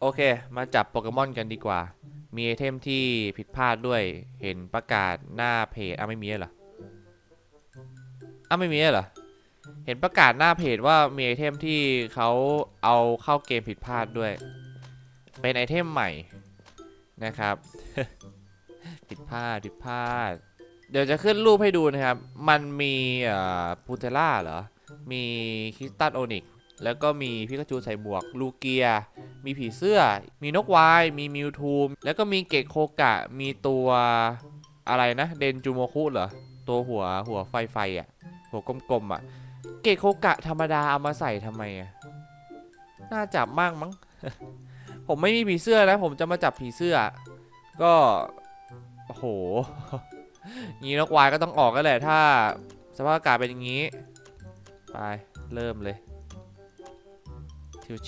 โอเค มาจับโปเกมอนกันดีกว่า มีไอเทมที่ผิดพลาดด้วย เห็นประกาศหน้าเพจอ้าไม่มีเหรออ้าไม่มีเหรอ เห็นประกาศหน้าเพจว่ามีไอเทมที่เขาเอาเข้าเกมผิดพลาดด้วย เป็นไอเทมใหม่นะครับ ผิดพลาดผิดพลาด เดี๋ยวจะขึ้นรูปให้ดูนะครับ มันมีเอ่อพูเทล่าเหรอ มีคริสตัลโอนิก แล้วก็มีพิกาจูใส่หมวกลูเกีย มีผีเสื้อ มีนกวาย มีมิวทูม แล้วก็มีเกะโคกะ มีตัวอะไรนะ เดนจูโมคุเหรอ ตัวหัวหัวไฟไฟอะ่ะ หัวกลมๆอะ่ะ เกะโคกะธรรมดาเอามาใส่ทำไมอะ่ะ น่าจับมากมั้ง ผมไม่มีผีเสื้อนะ ผมจะมาจับผีเสื้อ ก็โอ้โหงี้นกวายก็ต้องออกกันแหละ ถ้าสภาพอากาศเป็นอย่างนี้ ไป เริ่มเลย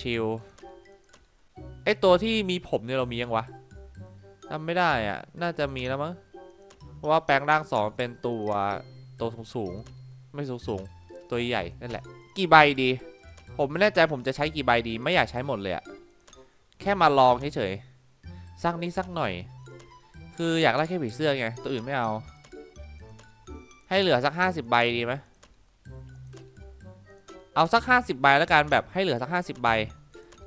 ชิวๆไอตัวที่มีผมเนี่ยเรามียังวะจำไม่ได้อะน่าจะมีแล้วมั้ง เพราะว่าแปลงร่างสองเป็นตัวตัวสูงสูงๆไม่สูงสูง ตัวใหญ่นั่นแหละ กี่ใบดี ผมไม่แน่ใจผมจะใช้กี่ใบดี ไม่อยากใช้หมดเลยอะแค่มาลองเฉยๆ สักนิดสักหน่อย คืออยากได้แค่ผีเสื้อไง ตัวอื่นไม่เอา ให้เหลือสักห้าสิบใบดีไหม เอาสักห้าสิบใบแล้วกันแบบให้เหลือสักห้าสิบใบ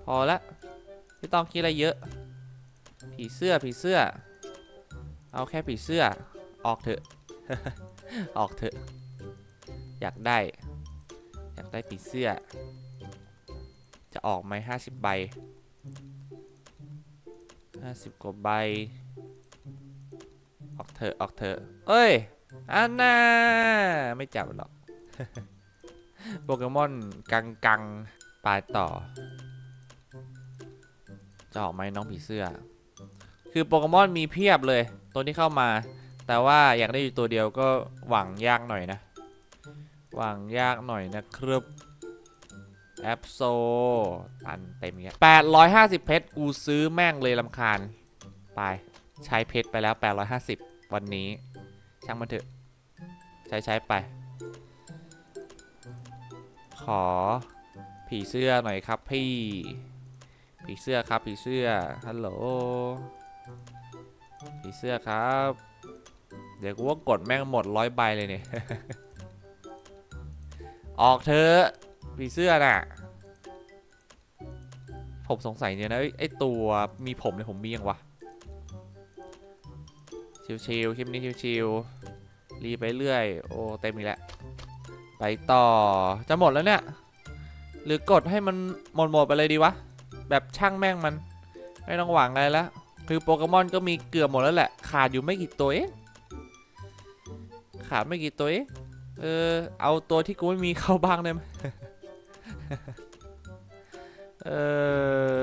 พอละไม่ต้องคิดอะไรเยอะ ผีเสื้อผีเสื้อ เอาแค่ผีเสื้อออกเถอะ ออกเถอะ อยากได้ อยากได้ผีเสื้อ จะออกไหมห้าสิบใบห้าสิบกว่าใบ ออกเถอะออกเถอะเอ้ยอันน่าไม่จับหรอก โปเกมอนกังกังปลายต่อ จะออกไหมน้องผีเสื้อ คือโปเกมอนมีเพียบเลย ตัวที่เข้ามา แต่ว่าอยากได้อยู่ตัวเดียวก็หวังยากหน่อยนะ หวังยากหน่อยนะครับแอปโซตันเต็มเงี้ย850เพชร กูซื้อแม่งเลยลำคาญ ไป ใช้เพชรไปแล้ว850วันนี้ ช่างมันเถอะ ใช้ใช้ไป ขอ ผีเสื้อหน่อยครับพี่ ผีเสื้อครับผีเสื้อ ฮัลโหล ผีเสื้อครับ เดี๋ยวกูว่ากดแม่งหมดร้อยใบเลยเนี่ย ออกเถอะผีเสื้อน่ะ ผมสงสัยเนี่ยนะไอ้ไอตัวมีผมเนี่ยผมมียังวะ ชิวๆคลิปนี้ชิวๆรีไปเรื่อย โอ้เต็มอีกแล้ว ไปต่อจะหมดแล้วเนี่ย หรือกดให้มันหมดหมดไปเลยดีวะ แบบช่างแม่งมัน ไม่ต้องหวังอะไรแล้ว คือโปเกมอนก็มีเกือบหมดแล้วแหละ ขาดอยู่ไม่กี่ตัวเองขาดไม่กี่ตัวเองเออเอาตัวที่กูไม่มีเข้าบ้างได้ไหมเออ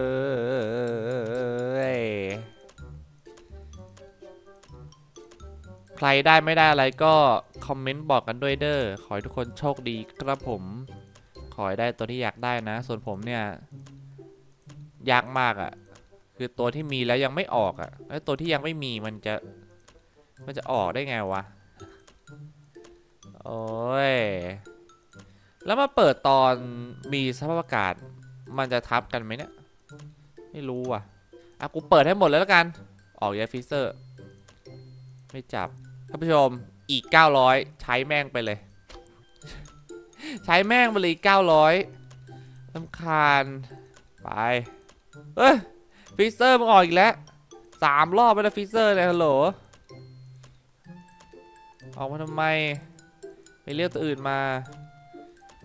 ใครได้ไม่ได้อะไรก็ คอมเมนต์บอกกันด้วยเด้อ ขอให้ทุกคนโชคดีครับผม ขอให้ได้ตัวที่อยากได้นะ ส่วนผมเนี่ยยากมากอะ่ะ คือตัวที่มีแล้วยังไม่ออกอะ่ะ แล้วตัวที่ยังไม่มีมันจะ มันจะออกได้ไงวะ โอ้ย แล้วมาเปิดตอนมีสภาพอากาศ มันจะทับกันไหมเนี่ย ไม่รู้อะ อะกูเปิดให้หมดเลยแล้วกัน ออกยาฟิเซอร์ ไม่จับท่านผู้ชม อีก 900 ใช้แม่งไปเลย ใช้แม่งไปเลยอีก900ลำคาญ ไปเอ้ยฟิเซอร์มึงออกอีกแล้วสามรอบไปแล้วฟิเซอร์เนี่ยฮัลโหลออกมาทำไม ไปเรียกตัวอื่นมา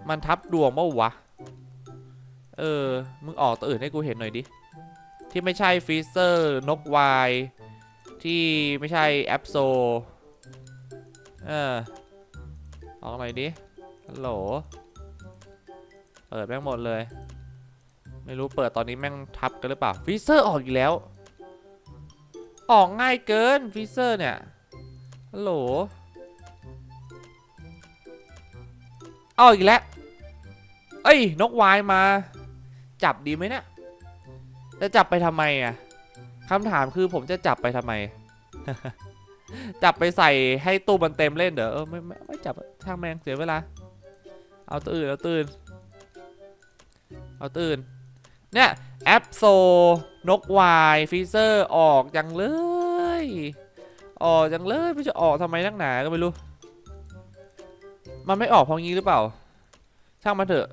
มันทับดวงเมื่อวะ เออ มึงออกตัวอื่นให้กูเห็นหน่อยดิ ที่ไม่ใช่ฟิเซอร์ นกวาย ที่ไม่ใช่แอปโซ เออออกหน่อยดิฮัลโหลเปิดแม่งหมดเลย ไม่รู้เปิดตอนนี้แม่งทับกันหรือเปล่าฟิเซอร์ออกอีกแล้ว ออกง่ายเกินฟิเซอร์เนี่ยฮัลโหลเอาอีกแล้ว เอ้ย นกวายมา จับดีไหมเนี่ยจะจับไปทำไมอะคำถามคือผมจะจับไปทำไม จับไปใส่ให้ตู้มันเต็มเล่นเด้อเออไม่ไม่ไม่จับช่างแม่งเสียเวลา เอาตื่นเอาตื่นเอาตื่นเนี่ยแอปโซนกวายฟีเซอร์ออกจังเลยออกจังเลยไม่จะออกทำไมนักหนาก็ไม่รู้ มันไม่ออกเพราะงี้หรือเปล่า ช่างมันเถอะ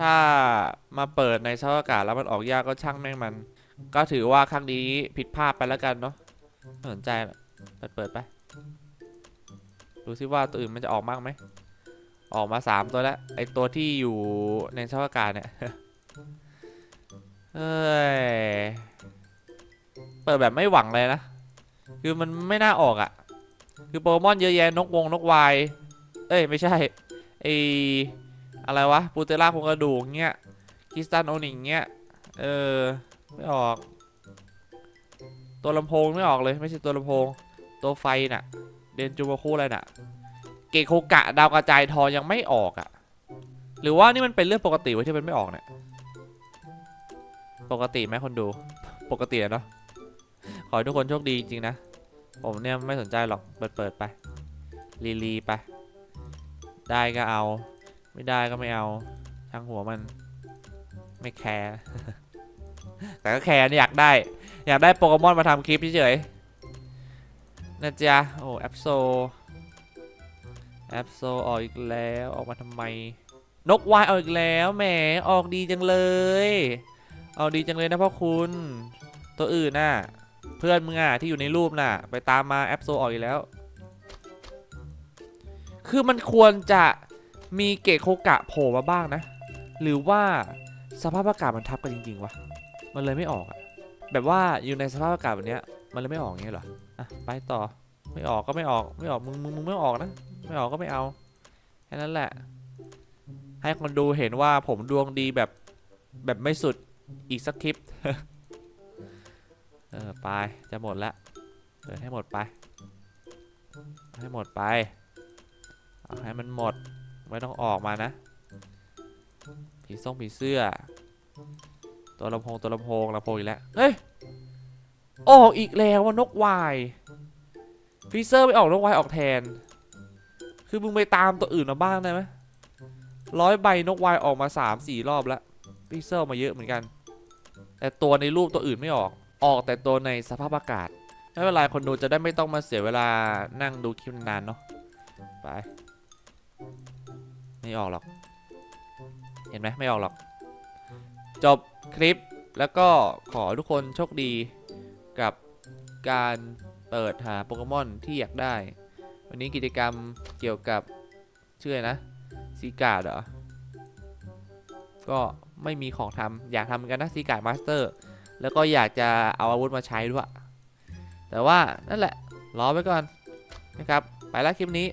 ถ้ามาเปิดในสภาพอากาศแล้วมันออกยากก็ช่างแม่งมัน ก็ถือว่าครั้งนี้ผิดพลาดไปแล้วกันเนาะสนใจ เปิดเปิดไป ดูซิว่าตัวอื่นมันจะออกมากไหม ออกมาสามตัวแล้ว ไอตัวที่อยู่ในสภาพอากาศเนี่ย เอ้ย เปิดแบบไม่หวังเลยนะ คือมันไม่น่าออกอะ่ะ คือโปเกมอนเยอะแยะนกวงนกวาย เอ้ย ไม่ใช่ ไออะไรวะ ปูเตล่าโครงกระดูกเงี้ยคิสตันโอนิงเงี้ย เออ ไม่ออก ตัวลำโพงไม่ออกเลย ไม่ใช่ตัวลำโพง ตัวไฟน่ะ เดนจูมาคู่อะไรน่ะ เกโคกะดาวกระจายทองยังไม่ออกอะ หรือว่านี่มันเป็นเรื่องปกติไว้ที่มันไม่ออกเนี่ย ปกติไหมคนดู ปกติเนาะ ขอให้ทุกคนโชคดีจริงๆนะ ผมเนี่ยไม่สนใจหรอก เปิดเปิดไป รีรีไป ได้ก็เอา ไม่ได้ก็ไม่เอา ช่างหัวมัน ไม่แคร์แต่ก็แคร์นี่อยากได้ อยากได้โปเกมอนมาทำคลิปเฉยๆ นะจ๊ะ โอ้แอปโซ แอปโซออกอีกแล้วออกมาทำไม นกวายออกอีกแล้วแหมออกดีจังเลยออกดีจังเลยนะพ่อคุณ ตัวอื่นน่ะ เพื่อนมึงอะที่อยู่ในรูปน่ะ ไปตามมาแอปโซออกอีกแล้ว คือมันควรจะมีเกะโคกะโผล่มาบ้างนะ หรือว่าสภาพอากาศมันทับกันจริงๆวะ มันเลยไม่ออกอะแบบว่าอยู่ในสภาพอากาศแบบเนี้ย มันเลยไม่ออกอย่างเงี้ยเหรอ อะ ไปต่อ ไม่ออกก็ไม่ออก ไม่ออก มึง มึง มึงไม่ออกนะ ไม่ออกก็ไม่เอา แค่นั้นแหละ ให้คนดูเห็นว่าผมดวงดีแบบ แบบไม่สุด อีกสักคลิป เออ ไป จะหมดละเปิดให้หมดไป ให้หมดไป เอาให้มันหมด ไม่ต้องออกมานะ ผีส่งผีเสื้อ ตัวลำโพงตัวลำโพงลำโพงอีกแล้ว เฮ้ย ออกอีกแล้วว่านกวายฟีเซอร์ไม่ออกนกวายออกแทน คือมึงไปตามตัวอื่นมาบ้างได้ไหมร้อยใบนกวายออกมาสามสี่รอบแล้วฟีเซอร์มาเยอะเหมือนกัน แต่ตัวในรูปตัวอื่นไม่ออก ออกแต่ตัวในสภาพอากาศไม่เป็นไรคนดูจะได้ไม่ต้องมาเสียเวลานั่งดูคลิปนานเนาะไปไม่ออกหรอก เห็นไหมไม่ออกหรอก จบคลิปแล้วก็ขอทุกคนโชคดี กับการเปิดหาโปเกมอนที่อยากได้ วันนี้กิจกรรมเกี่ยวกับชื่อนะซีการ์ดเหรอ ก็ไม่มีของทำอยากทำเหมือนกันนะซีการ์ดมาสเตอร์ แล้วก็อยากจะเอาอาวุธมาใช้ด้วย แต่ว่านั่นแหละ รอไว้ก่อนนะครับ ไปแล้วคลิปนี้